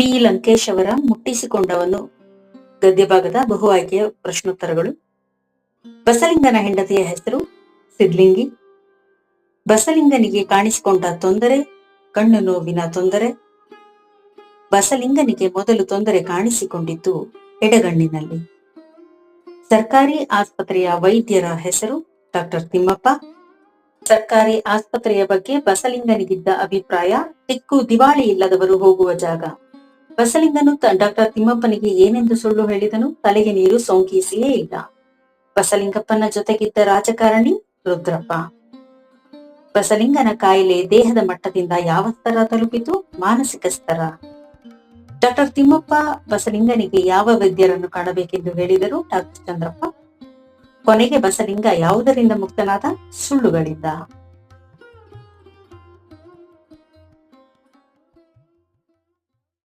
P. Lankesh ಅವರ ಮುಟ್ಟಿಸಿಕೊಂಡವನು ಗದ್ಯಭಾಗದ ಬಹು ಆಯ್ಕೆಯ ಪ್ರಶ್ನೋತ್ತರಗಳು. ಬಸಲಿಂಗನ ಹೆಂಡತಿಯ ಹೆಸರು ಸಿದ್ಲಿಂಗಿ. ಬಸಲಿಂಗನಿಗೆ ಕಾಣಿಸಿಕೊಂಡ ತೊಂದರೆ, ಕಣ್ಣು ನೋವಿನ ತೊಂದರೆ. ಬಸಲಿಂಗನಿಗೆ ಮೊದಲು ತೊಂದರೆ ಕಾಣಿಸಿಕೊಂಡಿದ್ದು ಎಡಗಣ್ಣಿನಲ್ಲಿ. ಸರ್ಕಾರಿ ಆಸ್ಪತ್ರೆಯ ವೈದ್ಯರ ಹೆಸರು ಡಾಕ್ಟರ್ ತಿಮ್ಮಪ್ಪ. ಸರ್ಕಾರಿ ಆಸ್ಪತ್ರೆಯ ಬಗ್ಗೆ ಬಸಲಿಂಗನಿಗಿದ್ದ ಅಭಿಪ್ರಾಯ ತಿಕ್ಕು ದಿವಾಳಿ ಇಲ್ಲದವರು ಹೋಗುವ ಜಾಗ. ಬಸಲಿಂಗನು ಡಾಕ್ಟರ್ ತಿಮ್ಮಪ್ಪನಿಗೆ ಏನೆಂದು ಸುಳ್ಳು ಹೇಳಿದನು? ತಲೆಗೆ ನೀರು ಸೋಂಕಿಸಿಯೇ ಇಲ್ಲ. ಬಸಲಿಂಗಪ್ಪನ ಜೊತೆಗಿದ್ದ ರಾಜಕಾರಣಿ ರುದ್ರಪ್ಪ. ಬಸಲಿಂಗನ ಕಾಯಿಲೆ ದೇಹದ ಮಟ್ಟದಿಂದ ಯಾವ ಸ್ತರ ತಲುಪಿತು? ಮಾನಸಿಕ ಸ್ತರ. ಡಾಕ್ಟರ್ ತಿಮ್ಮಪ್ಪ ಬಸಲಿಂಗನಿಗೆ ಯಾವ ವೈದ್ಯರನ್ನು ಕಾಣಬೇಕೆಂದು ಹೇಳಿದರು? ಡಾಕ್ಟರ್ ಚಂದ್ರಪ್ಪ. ಕೊನೆಗೆ ಬಸಲಿಂಗ ಯಾವುದರಿಂದ ಮುಕ್ತನಾದ? ಸುಳ್ಳುಗಳಿಂದ.